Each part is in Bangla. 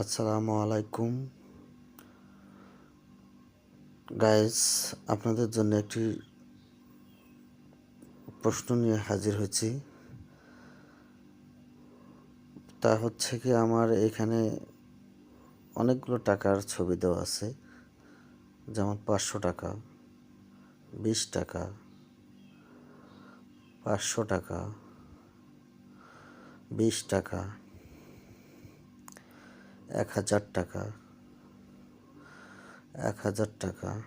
আসসালামু আলাইকুম। গাইস আপনাদের জন্য একটি প্রশ্ন নিয়ে হাজির হয়েছি। তা হচ্ছে কি, আমার এখানে অনেকগুলো টাকার ছবি দেওয়া আছে। যেমন পাঁচশো টাকা, বিশ টাকা, পাঁচশো টাকা, বিশ টাকা। এক হাজার টাকা। এক হাজার টাকা।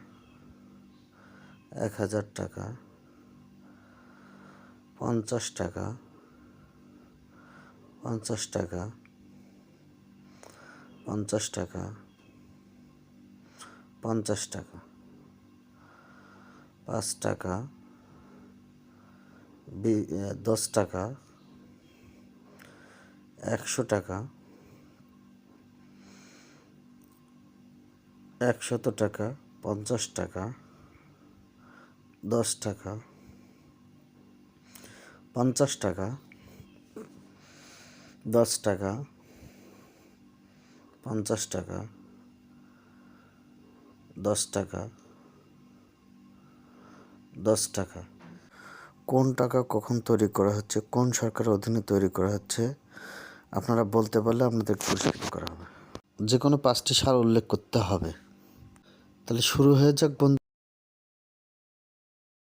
এক হাজার টাকা। পঞ্চাশ টাকা। পঞ্চাশ টাকা। পঞ্চাশ টাকা। পঞ্চাশ টাকা। পাঁচ টাকা। দশ টাকা। একশো টাকা। একশত টাকা, পঞ্চাশ টাকা, দশ টাকা, পঞ্চাশ টাকা, দশ টাকা, পঞ্চাশ টাকা, দশ টাকা দশ টাকা। কোন টাকা কখন তৈরি করা হচ্ছে, কোন সরকারের অধীনে তৈরি করা হচ্ছে, আপনারা বলতে পারলে আপনাদের পুরস্কৃত করা হবে। যে কোনো পাঁচটি সাল উল্লেখ করতে হবে। তাহলে শুরু হয়ে যাক বন্ধু।